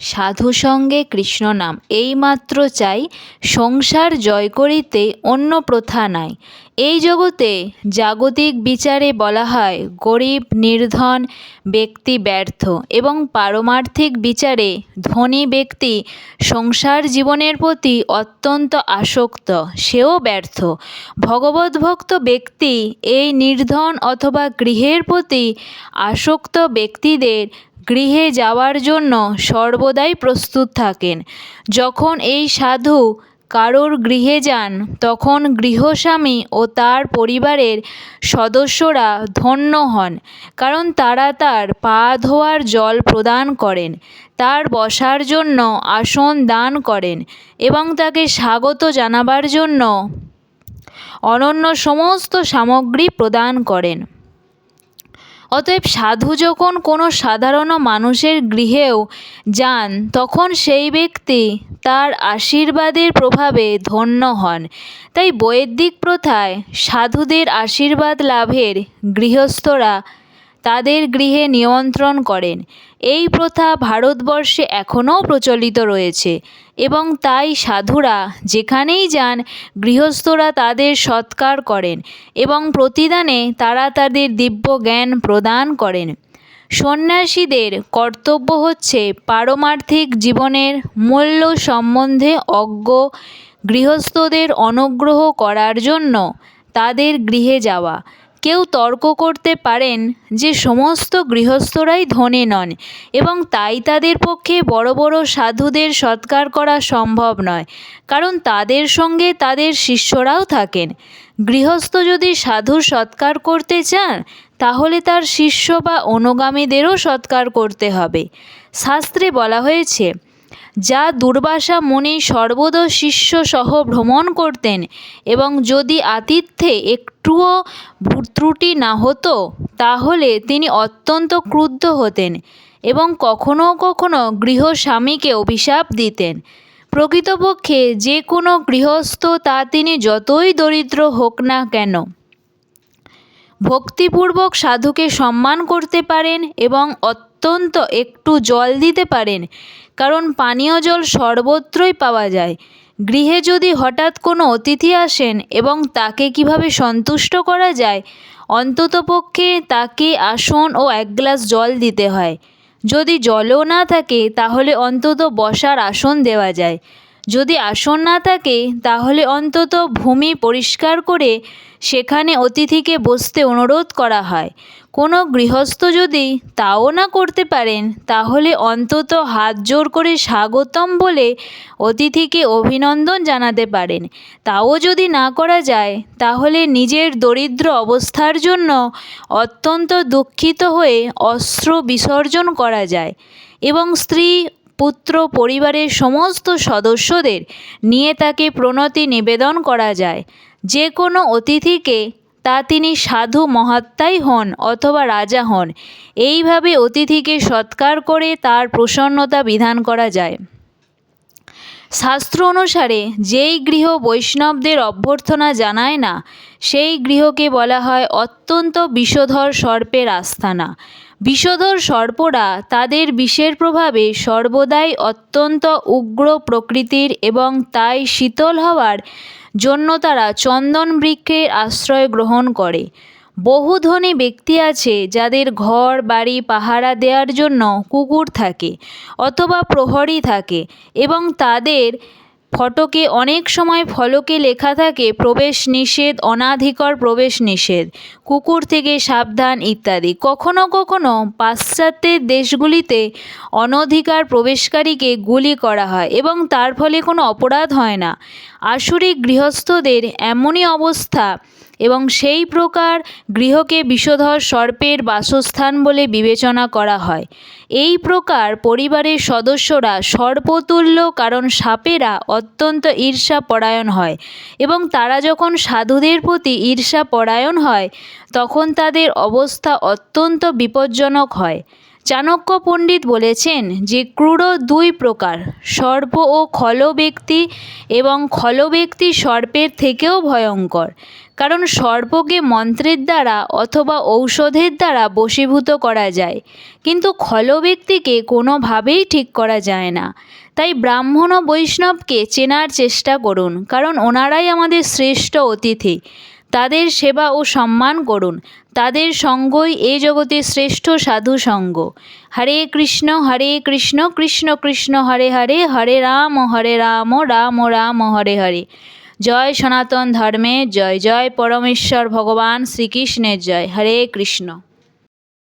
সাধু সঙ্গে কৃষ্ণ নাম। এইমাত্র চাই সংসার জয় করিতে অন্য প্রথা নাই। এই জগতে জাগতিক বিচারে বলা হয়, গরিব, নির্ধন ব্যক্তি ব্যর্থ এবং পারমার্থিক বিচারে ধনী ব্যক্তি সংসার জীবনের প্রতি অত্যন্ত আসক্ত, সেও ব্যর্থ। ভগবদ্ভক্ত ব্যক্তি এই নির্ধন অথবা গৃহের প্রতি আসক্ত ব্যক্তিদের গৃহে যাওয়ার জন্য সর্বদাই প্রস্তুত থাকেন। যখন এই সাধু কারোর গৃহে যান, তখন গৃহস্বামী ও তার পরিবারের সদস্যরা ধন্য হন, কারণ তারা তার পা ধোয়ার জল প্রদান করেন, তার বসার জন্য আসন দান করেন এবং তাকে স্বাগত জানাবার জন্য অনন্য সমস্ত সামগ্রী প্রদান করেন। অতএব সাধু যখন কোনো সাধারণ মানুষের গৃহেও যান, তখন সেই ব্যক্তি তার আশীর্বাদের প্রভাবে ধন্য হন। তাই বৈদিক প্রথায় সাধুদের আশীর্বাদ লাভের গৃহস্থরা তাদের গৃহে নিমন্ত্রণ করেন। এই প্রথা ভারতবর্ষে এখনও প্রচলিত রয়েছে এবং তাই সাধুরা যেখানেই যান, গৃহস্থরা তাদের সৎকার করেন এবং প্রতিদানে তারা তাদের দিব্য জ্ঞান প্রদান করেন। সন্ন্যাসীদের কর্তব্য হচ্ছে পারমার্থিক জীবনের মূল্য সম্বন্ধে অজ্ঞ গৃহস্থদের অনুগ্রহ করার জন্য তাদের গৃহে যাওয়া কেউ তর্ক করতে পারেন যে সমস্ত গৃহস্থরাই ধনী নন এবং তাই তাদের পক্ষে বড় বড় সাধুদের সৎকার করা সম্ভব নয়, কারণ তাদের সঙ্গে তাদের শিষ্যরাও থাকেন। গৃহস্থ যদি সাধুর সৎকার করতে চান, তাহলে তার শিষ্য বা অনুগামীদেরও সৎকার করতে হবে। শাস্ত্রে বলা হয়েছে যা দুর্বাসা মুনি সর্বদা শিষ্য সহ ভ্রমণ করতেন এবং যদি আতিথ্যে একটুও ত্রুটি না হতো, তাহলে তিনি অত্যন্ত ক্রুদ্ধ হতেন এবং কখনো কখনো গৃহস্বামীকে অভিশাপ দিতেন। প্রকৃতপক্ষে যে কোনো গৃহস্থ তা তিনি যতই দরিদ্র হোক না কেন ভক্তিপূর্বক সাধুকে সম্মান করতে পারেন এবং অত্যন্ত একটু জল দিতে পারেন, কারণ পানীয় জল সর্বত্রই পাওয়া যায়। গৃহে যদি হঠাৎ কোনো অতিথি আসেন এবং তাকে কীভাবে সন্তুষ্ট করা যায় অন্ততপক্ষে তাকে আসন ও এক গ্লাস জল দিতে হয়। যদি জলও না থাকে, তাহলে অন্তত বসার আসন দেওয়া যায়। যদি আসন না থাকে, তাহলে অন্তত ভূমি পরিষ্কার করে সেখানে অতিথিকে বসতে অনুরোধ করা হয়। কোনো গৃহস্থ যদি তাও না করতে পারেন, তাহলে অন্তত হাত জোর করে স্বাগতম বলে অতিথিকে অভিনন্দন জানাতে পারেন। তাও যদি না করা যায়, তাহলে নিজের দরিদ্র অবস্থার জন্য অত্যন্ত দুঃখিত হয়ে অস্ত্র বিসর্জন করা যায় এবং স্ত্রী পুত্র পরিবারের সমস্ত সদস্যদের নিয়ে তাকে প্রণতি নিবেদন করা যায়। যে কোনো অতিথিকে তা তিনি সাধু মহাত্মাই হন অথবা রাজা হন। এইভাবে অতিথিকে সৎকার করে তার প্রসন্নতা বিধান করা যায়। শাস্ত্র অনুসারে যেই গৃহ বৈষ্ণবদের অভ্যর্থনা জানায় না, সেই গৃহকে বলা হয় অত্যন্ত বিষধর সর্পের আস্থানা। বিষধর সর্পরা তাদের বিষের প্রভাবে সর্বদাই অত্যন্ত উগ্র প্রকৃতির এবং তাই শীতল হওয়ার জন্য তারা চন্দন বৃক্ষের আশ্রয় গ্রহণ করে। বহু ধনী ব্যক্তি আছে যাদের ঘর, বাড়ি, পাহারা দেওয়ার জন্য কুকুর থাকে অথবা প্রহরী থাকে এবং তাদের ফটকে অনেক সময় ফলকে লেখা থাকে প্রবেশ নিষেধ, অনাধিকর প্রবেশ নিষেধ, কুকুর থেকে সাবধান ইত্যাদি। কখনো কখনো পাশ্চাত্যের দেশগুলিতে অনধিকার প্রবেশকারীকে গুলি করা হয় এবং তার ফলে কোনো অপরাধ হয় না। আসুরিক গৃহস্থদের এমনই অবস্থা এবং সেই প্রকার গৃহকে বিষধর সর্পের বাসস্থান বলে বিবেচনা করা হয়। এই প্রকার পরিবারের সদস্যরা সর্পতুল্য কারণ সাপেরা অত্যন্ত ঈর্ষাপরায়ণ হয় এবং তারা যখন সাধুদের প্রতি ঈর্ষাপরায়ণ হয়, তখন তাদের অবস্থা অত্যন্ত বিপজ্জনক হয়। চাণক্য পণ্ডিত বলেছেন যে ক্রূর দুই প্রকার, সর্প ও খল ব্যক্তি এবং খল ব্যক্তি সর্পের থেকেও ভয়ঙ্কর, কারণ সর্পকে মন্ত্রের দ্বারা অথবা ঔষধের দ্বারা বশীভূত করা যায়, কিন্তু খল ব্যক্তিকে কোনোভাবেই ঠিক করা যায় না। তাই ব্রাহ্মণ ও বৈষ্ণবকে চেনার চেষ্টা করুন, কারণ ওনারাই আমাদের শ্রেষ্ঠ অতিথি। তাদের সেবা ও সম্মান করুন। তাদের সঙ্গই এ জগতে শ্রেষ্ঠ সাধু সঙ্গ। হরে কৃষ্ণ হরে কৃষ্ণ কৃষ্ণ কৃষ্ণ, হরে হরে হরে রাম হরে রাম রাম রাম, হরে হরে। জয় সনাতন ধর্মে, জয় জয় পরমেশ্বর ভগবান শ্রীকৃষ্ণের জয়। হরে কৃষ্ণ।